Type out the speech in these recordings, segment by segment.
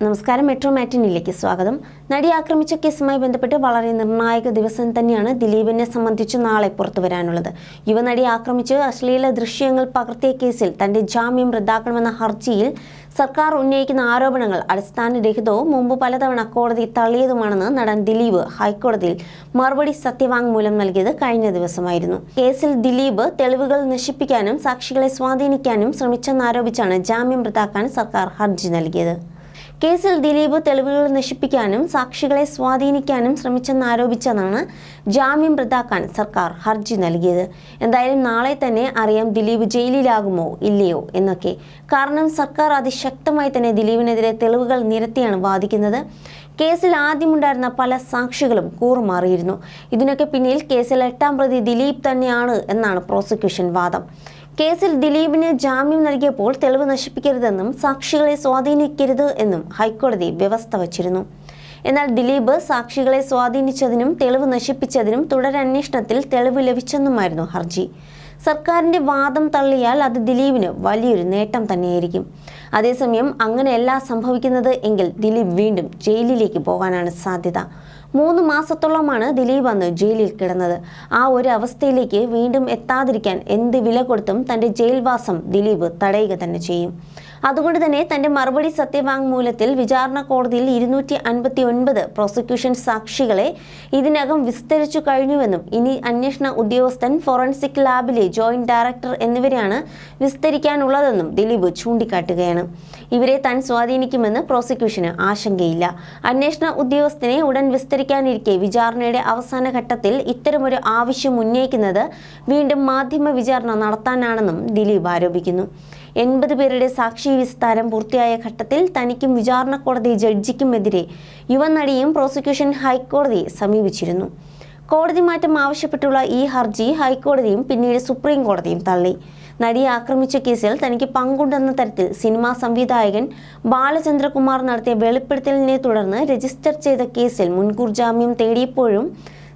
നമസ്കാരം. മെട്രോ മാറ്റിനിലേക്ക് സ്വാഗതം. നടി ആക്രമിച്ച കേസുമായി ബന്ധപ്പെട്ട് വളരെ നിർണായക ദിവസം തന്നെയാണ് ദിലീപിനെ സംബന്ധിച്ച് നാളെ പുറത്തു വരാനുള്ളത്. യുവനടി ആക്രമിച്ച് അശ്ലീല ദൃശ്യങ്ങൾ പകർത്തിയ കേസിൽ തന്റെ ജാമ്യം റദ്ദാക്കണമെന്ന ഹർജിയിൽ സർക്കാർ ഉന്നയിക്കുന്ന ആരോപണങ്ങൾ അടിസ്ഥാനരഹിതവും മുമ്പ് പലതവണ കോടതി തള്ളിയതുമാണെന്ന് നടൻ ദിലീപ് ഹൈക്കോടതിയിൽ മറുപടി സത്യവാങ്മൂലം നൽകിയത് കഴിഞ്ഞ ദിവസമായിരുന്നു. കേസിൽ ദിലീപ് തെളിവുകൾ നശിപ്പിക്കാനും സാക്ഷികളെ സ്വാധീനിക്കാനും ശ്രമിച്ചെന്നാരോപിച്ചാണ് ജാമ്യം റദ്ദാക്കാൻ സർക്കാർ ഹർജി നൽകിയത്. കേസിൽ ദിലീപ് തെളിവുകൾ നശിപ്പിക്കാനും സാക്ഷികളെ സ്വാധീനിക്കാനും ശ്രമിച്ചെന്നാരോപിച്ചെന്നാണ് ജാമ്യം റദ്ദാക്കാൻ സർക്കാർ ഹർജി നൽകിയത്. എന്തായാലും നാളെ തന്നെ അറിയാം ദിലീപ് ജയിലിലാകുമോ ഇല്ലയോ എന്നൊക്കെ. കാരണം സർക്കാർ അതിശക്തമായി തന്നെ ദിലീപിനെതിരെ തെളിവുകൾ നിരത്തിയാണ് വാദിക്കുന്നത്. കേസിൽ ആദ്യമുണ്ടായിരുന്ന പല സാക്ഷികളും കൂറുമാറിയിരുന്നു. ഇതിനൊക്കെ പിന്നിൽ കേസിൽ എട്ടാം പ്രതി ദിലീപ് തന്നെയാണ് എന്നാണ് പ്രോസിക്യൂഷൻ വാദം. കേസിൽ ദിലീപിന് ജാമ്യം നൽകിയപ്പോൾ തെളിവ് നശിപ്പിക്കരുതെന്നും സാക്ഷികളെ സ്വാധീനിക്കരുത് എന്നും ഹൈക്കോടതി വ്യവസ്ഥ വച്ചിരുന്നു. എന്നാൽ ദിലീപ് സാക്ഷികളെ സ്വാധീനിച്ചതിനും തെളിവ് നശിപ്പിച്ചതിനും തുടരന്വേഷണത്തിൽ തെളിവ് ലഭിച്ചെന്നുമായിരുന്നു ഹർജി. സർക്കാരിന്റെ വാദം തള്ളിയാൽ അത് ദിലീപിന് വലിയൊരു നേട്ടം തന്നെയായിരിക്കും. അതേസമയം അങ്ങനെയല്ല സംഭവിക്കുന്നത് എങ്കിൽ ദിലീപ് വീണ്ടും ജയിലിലേക്ക് പോകാനാണ് സാധ്യത. മൂന്ന് മാസത്തോളമാണ് ദിലീപ് അന്ന് ജയിലിൽ കിടന്നത്. ആ ഒരു അവസ്ഥയിലേക്ക് വീണ്ടും എത്താതിരിക്കാൻ എന്ത് വില കൊടുത്തും തന്റെ ജയിൽവാസം ദിലീപ് തടയുക തന്നെ ചെയ്യും. അതുകൊണ്ട് തന്നെ തന്റെ മറുപടി സത്യവാങ്മൂലത്തിൽ വിചാരണ കോടതിയിൽ ഇരുന്നൂറ്റി അൻപത്തി ഒൻപത് പ്രോസിക്യൂഷൻ സാക്ഷികളെ ഇതിനകം വിസ്തരിച്ചു കഴിഞ്ഞുവെന്നും ഇനി അന്വേഷണ ഉദ്യോഗസ്ഥൻ ഫോറൻസിക് ലാബിലെ ജോയിന്റ് ഡയറക്ടർ എന്നിവരെയാണ് വിസ്തരിക്കാനുള്ളതെന്നും ദിലീപ് ചൂണ്ടിക്കാട്ടുകയാണ്. ഇവരെ താൻ സ്വാധീനിക്കുമെന്ന് പ്രോസിക്യൂഷന് ആശങ്കയില്ല. അന്വേഷണ ഉദ്യോഗസ്ഥനെ ഉടൻ വിസ്തരിക്കാനിരിക്കെ വിചാരണയുടെ അവസാന ഘട്ടത്തിൽ ഇത്തരമൊരു ആവശ്യം ഉന്നയിക്കുന്നത് വീണ്ടും മാധ്യമ വിചാരണ നടത്താനാണെന്നും ദിലീപ് ആരോപിക്കുന്നു. എൺപത് പേരുടെ സാക്ഷി വിസ്താരം പൂർത്തിയായ ഘട്ടത്തിൽ തനിക്കും വിചാരണ കോടതി ജഡ്ജിക്കുമെതിരെ യുവനടിയും പ്രോസിക്യൂഷൻ ഹൈക്കോടതിയെ സമീപിച്ചിരുന്നു. കോടതി മാറ്റം ആവശ്യപ്പെട്ടുള്ള ഈ ഹർജി ഹൈക്കോടതിയും പിന്നീട് സുപ്രീം കോടതിയും തള്ളി. നടിയെ ആക്രമിച്ച കേസിൽ തനിക്ക് പങ്കുണ്ടെന്ന തരത്തിൽ സിനിമാ സംവിധായകൻ ബാലചന്ദ്രകുമാർ നടത്തിയ വെളിപ്പെടുത്തലിനെ തുടർന്ന് രജിസ്റ്റർ ചെയ്ത കേസിൽ മുൻകൂർ ജാമ്യം തേടിയപ്പോഴും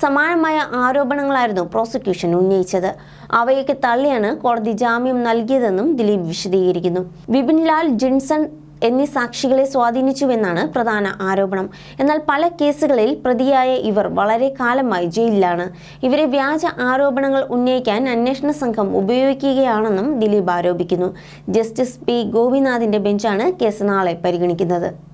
സമാനമായ ആരോപണങ്ങളായിരുന്നു പ്രോസിക്യൂഷൻ ഉന്നയിച്ചത്. അവയൊക്കെ തള്ളിയാണ് കോടതി ജാമ്യം നൽകിയതെന്നും ദിലീപ് വിശദീകരിക്കുന്നു. വിപിൻ ലാൽ ജിൻസൺ എന്നീ സാക്ഷികളെ സ്വാധീനിച്ചുവെന്നാണ് പ്രധാന ആരോപണം. എന്നാൽ പല കേസുകളിൽ പ്രതിയായ ഇവർ വളരെ കാലമായി ജയിലിലാണ്. ഇവരെ വ്യാജ ആരോപണങ്ങൾ ഉന്നയിക്കാൻ അന്വേഷണ സംഘം ഉപയോഗിക്കുകയാണെന്നും ദിലീപ് ആരോപിക്കുന്നു. ജസ്റ്റിസ് പി ഗോപിനാഥിന്റെ ബെഞ്ചാണ് കേസ് നാളെ പരിഗണിക്കുന്നത്.